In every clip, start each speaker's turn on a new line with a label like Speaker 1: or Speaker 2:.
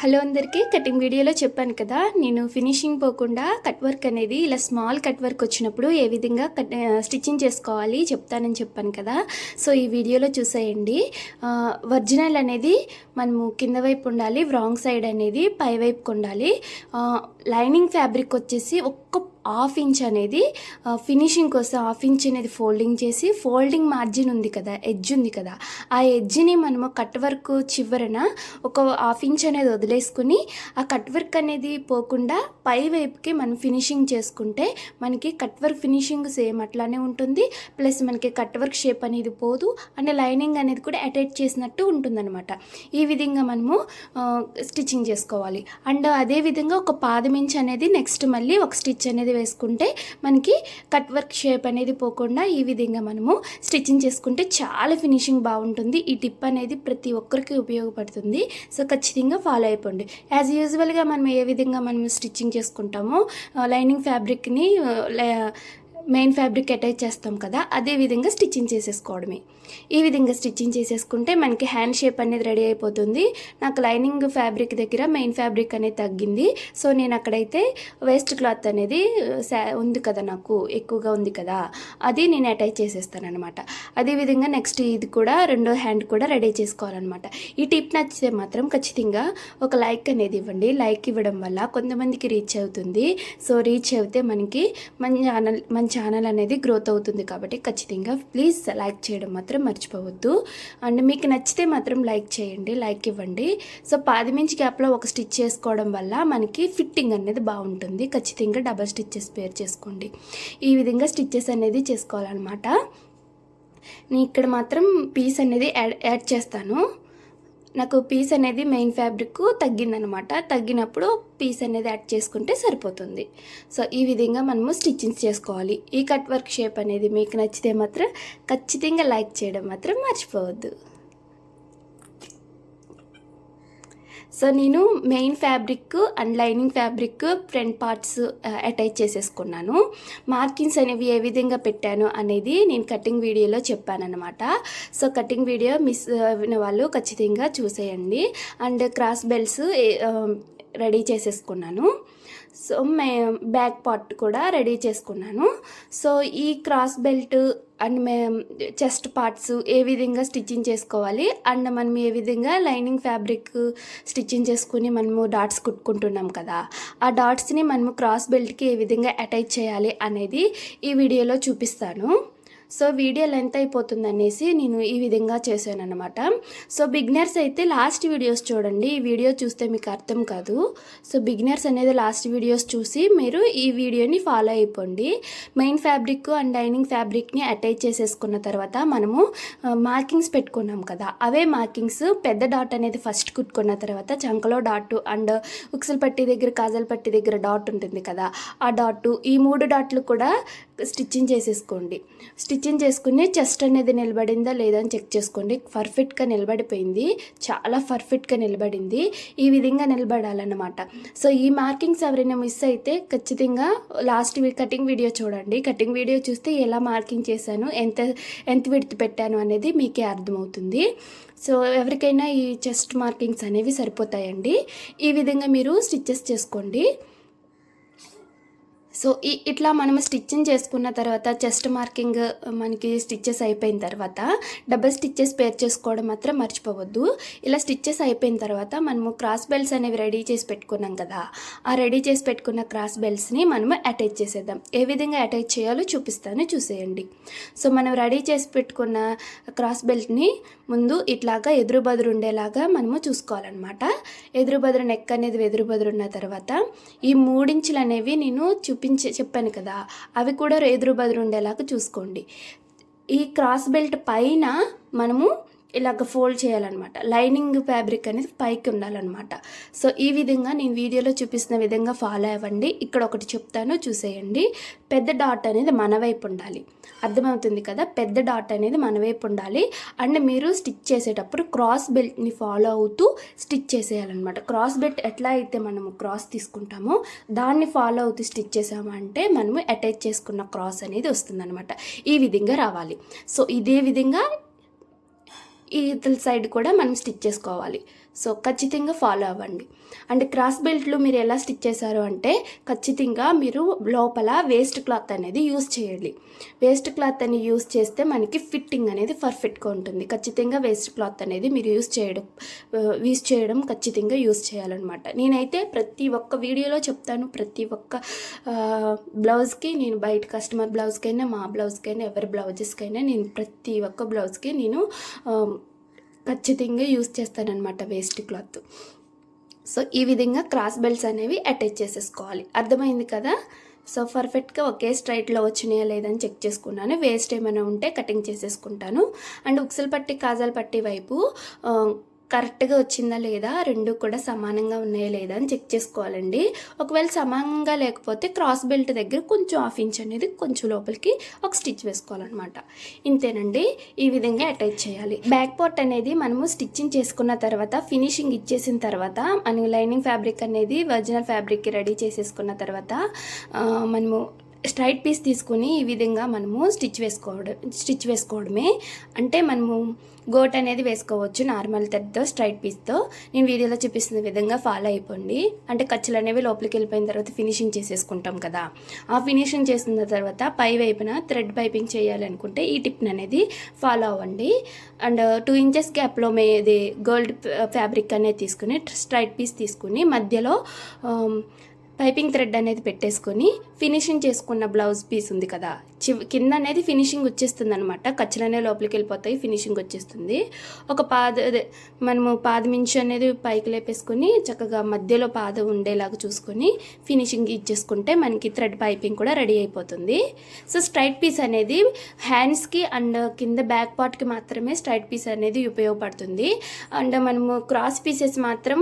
Speaker 1: Hello అందరికీ cutting వీడియోలో చెప్పాను కదా నేను ఫినిషింగ్ పోకుండా కట్ వర్క్ అనేది ఇలా స్మాల్ కట్ వర్క్ వచ్చినప్పుడు ఏ విధంగా కట్ స్టిచ్చింగ్ చేసుకోవాలి చెప్తానని చెప్పాను కదా. సో ఈ వీడియోలో చూసేయండి. ఒరిజినల్ అనేది మనము కింద వైపు ఉండాలి రాంగ్ సైడ్ అనేది పై వైపుకు ఉండాలి. లైనింగ్ ఫ్యాబ్రిక్ వచ్చేసి ఒక్క హాఫ్ ఇంచ్ అనేది ఫినిషింగ్ కోసం హాఫ్ ఇంచ్ అనేది ఫోల్డింగ్ చేసి ఫోల్డింగ్ మార్జిన్ ఉంది కదా ఎడ్జ్ ఉంది కదా ఆ ఎడ్జ్ని మనము కట్ వర్క్ చివరన ఒక హాఫ్ ఇంచ్ అనేది వదిలేసుకుని ఆ కట్ వర్క్ అనేది పోకుండా పై వైపుకి మనం ఫినిషింగ్ చేసుకుంటే మనకి కట్ వర్క్ ఫినిషింగ్ సేమ్ అట్లానే ఉంటుంది. ప్లస్ మనకి కట్ వర్క్ షేప్ అనేది పోదు అండ్ లైనింగ్ అనేది కూడా అటాచ్ చేసినట్టు ఉంటుందన్నమాట. ఈ విధంగా మనము స్టిచ్చింగ్ చేసుకోవాలి. అండ్ అదే విధంగా ఒక పాదం ఇంచ్ అనేది నెక్స్ట్ మళ్ళీ ఒక స్టిచ్ అనేది వేసుకుంటే మనకి కట్ వర్క్ షేప్ అనేది పోకుండా ఈ విధంగా మనము స్టిచ్చింగ్ చేసుకుంటే చాలా ఫినిషింగ్ బాగుంటుంది. ఈ టిప్ అనేది ప్రతి ఒక్కరికి ఉపయోగపడుతుంది. సో ఖచ్చితంగా ఫాలో అయిపోండి. యాజ్ యూజువల్గా మనం ఏ విధంగా మనం స్టిచ్చింగ్ చేసుకుంటామో లైనింగ్ ఫ్యాబ్రిక్ని మెయిన్ ఫ్యాబ్రిక్ అటాచ్ చేస్తాం కదా అదే విధంగా స్టిచ్చింగ్ చేసేసుకోవడమే. ఈ విధంగా స్టిచ్చింగ్ చేసేసుకుంటే మనకి హ్యాండ్ షేప్ అనేది రెడీ అయిపోతుంది. నాకు లైనింగ్ ఫ్యాబ్రిక్ దగ్గర మెయిన్ ఫ్యాబ్రిక్ అనేది తగ్గింది. సో నేను అక్కడైతే వేస్ట్ క్లాత్ అనేది సా ఉంది కదా నాకు ఎక్కువగా ఉంది కదా అది నేను అటాచ్ చేసేస్తాను అనమాట అదేవిధంగా నెక్స్ట్ ఇది కూడా రెండో హ్యాండ్ కూడా రెడీ చేసుకోవాలన్నమాట. ఈ టిప్ నచ్చితే మాత్రం ఖచ్చితంగా ఒక లైక్ అనేది ఇవ్వండి. లైక్ ఇవ్వడం వల్ల కొంతమందికి రీచ్ అవుతుంది. సో రీచ్ అవుతే మనకి మన ఛానల్ మన ఛానల్ అనేది గ్రోత్ అవుతుంది కాబట్టి ఖచ్చితంగా ప్లీజ్ లైక్ చేయడం మాత్రం మర్చిపోవద్దు. అండ్ మీకు నచ్చితే మాత్రం లైక్ చేయండి లైక్ ఇవ్వండి. సో పాది మించి గ్యాప్లో ఒక స్టిచ్ చేసుకోవడం వల్ల మనకి ఫిట్టింగ్ అనేది బాగుంటుంది. ఖచ్చితంగా డబల్ స్టిచ్చెస్ పేర్ చేసుకోండి. ఈ విధంగా స్టిచ్చెస్ అనేది చేసుకోవాలన్నమాట. నేను ఇక్కడ మాత్రం పీస్ అనేది యాడ్ యాడ్ చేస్తాను. నాకు పీస్ అనేది మెయిన్ ఫ్యాబ్రిక్ తగ్గిందనమాట. తగ్గినప్పుడు పీస్ అనేది యాడ్ చేసుకుంటే సరిపోతుంది. సో ఈ విధంగా మనము స్టిచ్చింగ్ చేసుకోవాలి. ఈ కట్ వర్క్ షేప్ అనేది మీకు నచ్చితే మాత్రం ఖచ్చితంగా లైక్ చేయడం మాత్రం మర్చిపోవద్దు. సో నేను main fabric and lining fabric front parts attach చేసేసుకున్నాను. మార్కింగ్స్ అనేవి ఏ విధంగా పెట్టాను అనేది నేను కటింగ్ వీడియోలో చెప్పానమాట సో కటింగ్ వీడియో మిస్ అయిన వాళ్ళు ఖచ్చితంగా చూసేయండి. అండ్ క్రాస్ బెల్ట్స్ రెడీ చేసేసుకున్నాను. సో మే బ్యాక్ పార్ట్ కూడా రెడీ చేసుకున్నాను. సో ఈ cross belt and my chest parts ఏ విధంగా స్టిచ్చింగ్ చేసుకోవాలి అండ్ మనం ఏ విధంగా లైనింగ్ ఫ్యాబ్రిక్ స్టిచ్చింగ్ చేసుకుని మనము డాట్స్ కుట్టుకుంటున్నాం కదా ఆ డాట్స్ని మనము క్రాస్ బెల్ట్కి ఏ విధంగా అటాచ్ చేయాలి అనేది ఈ వీడియోలో చూపిస్తాను. సో వీడియో లెంత్ అయిపోతుంది అనేసి నేను ఈ విధంగా చేశాను అనమాట సో బిగినర్స్ అయితే లాస్ట్ వీడియోస్ చూడండి. ఈ వీడియో చూస్తే మీకు అర్థం కాదు. సో బిగినర్స్ అనేది లాస్ట్ వీడియోస్ చూసి మీరు ఈ వీడియోని ఫాలో అయిపోండి. మెయిన్ ఫ్యాబ్రిక్ అండ్ డైనింగ్ ఫ్యాబ్రిక్ని అటాచ్ చేసేసుకున్న తర్వాత మనము మార్కింగ్స్ పెట్టుకున్నాం కదా. అవే మార్కింగ్స్ పెద్ద డాట్ అనేది ఫస్ట్ కుట్టుకున్న తర్వాత చంకలో డాట్ అండ్ ఉక్సల్ పట్టి దగ్గర కాజల్ పట్టి దగ్గర డాట్ ఉంటుంది కదా. ఆ డాట్ ఈ మూడు డాట్లు కూడా స్టిచ్చింగ్ చేసేసుకోండి. స్టిచ్చింగ్ చేసుకుని చెస్ట్ అనేది నిలబడిందా లేదా అని చెక్ చేసుకోండి. పర్ఫెక్ట్గా నిలబడిపోయింది. చాలా పర్ఫెక్ట్గా నిలబడింది. ఈ విధంగా నిలబడాలన్నమాట. సో ఈ మార్కింగ్స్ ఎవరైనా మిస్ అయితే ఖచ్చితంగా లాస్ట్ వీక్ కటింగ్ వీడియో చూడండి. కటింగ్ వీడియో చూస్తే ఎలా మార్కింగ్ చేశాను ఎంత ఎంత విడితి పెట్టాను అనేది మీకే అర్థమవుతుంది. సో ఎవరికైనా ఈ చెస్ట్ మార్కింగ్స్ అనేవి సరిపోతాయండి. ఈ విధంగా మీరు స్టిచ్చెస్ చేసుకోండి. సో ఈ ఇట్లా మనం స్టిచ్చింగ్ చేసుకున్న తర్వాత చెస్ట్ మార్కింగ్ మనకి స్టిచ్చెస్ అయిపోయిన తర్వాత డబల్ స్టిచ్చెస్ పేర్ చేసుకోవడం మాత్రం మర్చిపోవద్దు. ఇలా స్టిచ్చెస్ అయిపోయిన తర్వాత మనము క్రాస్ బెల్ట్స్ అనేవి రెడీ చేసి పెట్టుకున్నాం కదా ఆ రెడీ చేసి పెట్టుకున్న క్రాస్ బెల్ట్స్ని మనము అటాచ్ చేసేద్దాం. ఏ విధంగా అటాచ్ చేయాలో చూపిస్తాను చూసేయండి. సో మనం రెడీ చేసి పెట్టుకున్న క్రాస్ బెల్ట్ని ముందు ఇట్లాగా ఎదురు బదురు ఉండేలాగా మనము చూసుకోవాలన్నమాట. ఎదురు బదురు నెక్ అనేది ఎదురు బదురు ఉన్న తర్వాత ఈ మూడించులు అనేవి నేను చూపి చూపించి చెప్పాను కదా అవి కూడా ఎదురు బదురు ఉండేలాగా చూసుకోండి. ఈ క్రాస్ బెల్ట్ పైన మనము ఇలాగ ఫోల్డ్ చేయాలన్నమాట. లైనింగ్ ఫ్యాబ్రిక్ అనేది పైకి ఉండాలన్నమాట. సో ఈ విధంగా నేను వీడియోలో చూపిస్తున్న విధంగా ఫాలో అవ్వండి. ఇక్కడ ఒకటి చెప్తాను చూసేయండి. పెద్ద డాట్ అనేది మన వైపు ఉండాలి. అర్థమవుతుంది కదా? పెద్ద డాట్ అనేది మన వైపు ఉండాలి. అండ్ మీరు స్టిచ్ చేసేటప్పుడు క్రాస్ బెల్ట్ని ఫాలో అవుతూ స్టిచ్ చేసేయాలన్నమాట. క్రాస్ బెల్ట్ ఎట్లా అయితే మనము క్రాస్ తీసుకుంటామో దాన్ని ఫాలో అవుతూ స్టిచ్ చేసామంటే మనము అటాచ్ చేసుకున్న క్రాస్ అనేది వస్తుందన్నమాట. ఈ విధంగా రావాలి. సో ఇదే విధంగా ఈ ఇతల సైడ్ కూడా మనం స్టిచ్ చేసుకోవాలి. సో ఖచ్చితంగా ఫాలో అవ్వండి. అండ్ క్రాస్ బెల్ట్లు మీరు ఎలా స్టిచ్ చేశారు అంటే ఖచ్చితంగా మీరు లోపల వేస్ట్ క్లాత్ అనేది యూస్ చేయాలి వేస్ట్ క్లాత్ అని యూస్ చేస్తే మనకి ఫిట్టింగ్ అనేది పర్ఫెక్ట్గా ఉంటుంది. ఖచ్చితంగా వేస్ట్ క్లాత్ అనేది మీరు యూస్ చేయడం uh, యూస్ చేయడం ఖచ్చితంగా యూస్ చేయాలన్నమాట. నేనైతే ప్రతి ఒక్క వీడియోలో చెప్తాను ప్రతి ఒక్క uh, బ్లౌజ్కి నేను బయట కస్టమర్ బ్లౌజ్కైనా మా బ్లౌజ్కైనా ఎవరి బ్లౌజెస్కైనా నేను ప్రతి ఒక్క బ్లౌజ్కి నేను um, ఖచ్చితంగా యూస్ చేస్తానన్నమాట వేస్ట్ క్లాత్. సో ఈ విధంగా క్రాస్ బెల్ట్స్ అనేవి అటాచ్ చేసేసుకోవాలి. అర్థమైంది కదా? సో పర్ఫెక్ట్గా ఒకే స్ట్రైట్లో వచ్చినాయా లేదని చెక్ చేసుకున్నాను. వేస్ట్ ఏమైనా ఉంటే కటింగ్ చేసేసుకుంటాను. అండ్ ఉక్సల్ పట్టి కాజాల పట్టి వైపు కరెక్ట్గా వచ్చిందా లేదా? రెండు కూడా సమానంగా ఉన్నాయా లేదా అని చెక్ చేసుకోవాలండి. ఒకవేళ సమానంగా లేకపోతే క్రాస్ బెల్ట్ దగ్గర కొంచెం హాఫ్ ఇంచ్ అనేది కొంచెం లోపలికి ఒక స్టిచ్ వేసుకోవాలన్నమాట. ఇంతేనండి. ఈ విధంగా అటాచ్ చేయాలి. బ్యాక్ పార్ట్ అనేది మనము స్టిచ్చింగ్ చేసుకున్న తర్వాత ఫినిషింగ్ ఇచ్చేసిన తర్వాత మనం లైనింగ్ ఫ్యాబ్రిక్ అనేది ఒరిజినల్ ఫ్యాబ్రిక్కి రెడీ చేసేసుకున్న తర్వాత మనము స్ట్రైట్ పీస్ తీసుకుని ఈ విధంగా మనము స్టిచ్ వేసుకోవడం స్టిచ్ వేసుకోవడమే. అంటే మనము గోట్ అనేది వేసుకోవచ్చు నార్మల్ థ్రెడ్తో స్ట్రైట్ పీస్తో నేను వీడియోలో చూపిస్తున్న విధంగా ఫాలో అయిపోండి. అంటే ఖర్చులు అనేవి లోపలికి వెళ్ళిపోయిన తర్వాత ఫినిషింగ్ చేసేసుకుంటాం కదా. ఆ ఫినిషింగ్ చేసిన తర్వాత పై వైపున థ్రెడ్ పైపింగ్ చేయాలనుకుంటే ఈ టిప్ని అనేది ఫాలో అవ్వండి. అండ్ టూ ఇంచెస్ గ్యాప్లో ఇది గోల్డ్ ఫ్యాబ్రిక్ అనేది తీసుకుని స్ట్రైట్ పీస్ తీసుకుని మధ్యలో um, పైపింగ్ థ్రెడ్ అనేది పెట్టేసుకొని ఫినిషింగ్ చేసుకున్న బ్లౌజ్ పీస్ ఉంది కదా. చి కింద అనేది ఫినిషింగ్ వచ్చేస్తుంది అనమాట ఖర్చులనే లోపలికి వెళ్ళిపోతాయి ఫినిషింగ్ వచ్చేస్తుంది. ఒక పాద అదే మనము పాదమించు అనేది పైకి లేపేసుకొని చక్కగా మధ్యలో పాద ఉండేలాగా చూసుకొని ఫినిషింగ్ ఇచ్చేసుకుంటే మనకి థ్రెడ్ పైపింగ్ కూడా రెడీ అయిపోతుంది. సో స్ట్రైట్ పీస్ అనేది హ్యాండ్స్కి అండ్ కింద బ్యాక్ పార్ట్కి మాత్రమే స్ట్రైట్ పీస్ అనేది ఉపయోగపడుతుంది. అండ్ మనము క్రాస్ పీసెస్ మాత్రం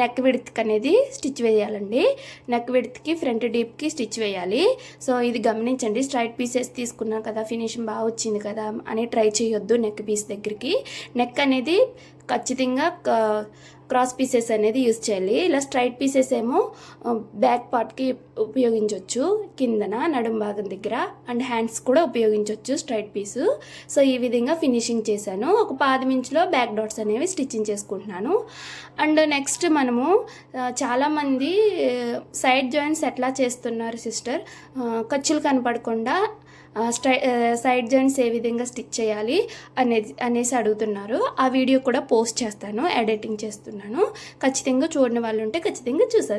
Speaker 1: నెక్ విడత్కి అనేది స్టిచ్ వేయాలండి. నెక్ విడ్త్కి ఫ్రంట్ డీప్కి స్టిచ్ వేయాలి. సో ఇది గమనించండి. స్ట్రైట్ పీసెస్ తీసుకున్నాం కదా ఫినిషింగ్ బాగా వచ్చింది కదా అని ట్రై చేయొద్దు నెక్ పీస్ దగ్గరికి. నెక్ అనేది ఖచ్చితంగా క్రాస్ పీసెస్ అనేది యూస్ చేయాలి. ఇలా స్ట్రైట్ పీసెస్ ఏమో బ్యాక్ పార్ట్కి ఉపయోగించవచ్చు కిందన నడుం భాగం దగ్గర అండ్ హ్యాండ్స్ కూడా ఉపయోగించవచ్చు స్ట్రైట్ పీసు సో ఈ విధంగా ఫినిషింగ్ చేశాను. ఒక పాదమించులో బ్యాక్ డాట్స్ అనేవి స్టిచ్చింగ్ చేసుకుంటున్నాను. అండ్ నెక్స్ట్ మనము చాలామంది సైడ్ జాయింట్స్ ఎట్లా చేస్తున్నారు సిస్టర్ ఖర్చులు కనపడకుండా స్ట్రై సైడ్ జాయింట్స్ ఏ విధంగా స్టిచ్ చేయాలి అనేది అనేసి అడుగుతున్నారు. ఆ వీడియో కూడా పోస్ట్ చేస్తాను ఎడిటింగ్ చేస్తున్నాను. ఖచ్చితంగా చూడని వాళ్ళు ఉంటే ఖచ్చితంగా చూసేది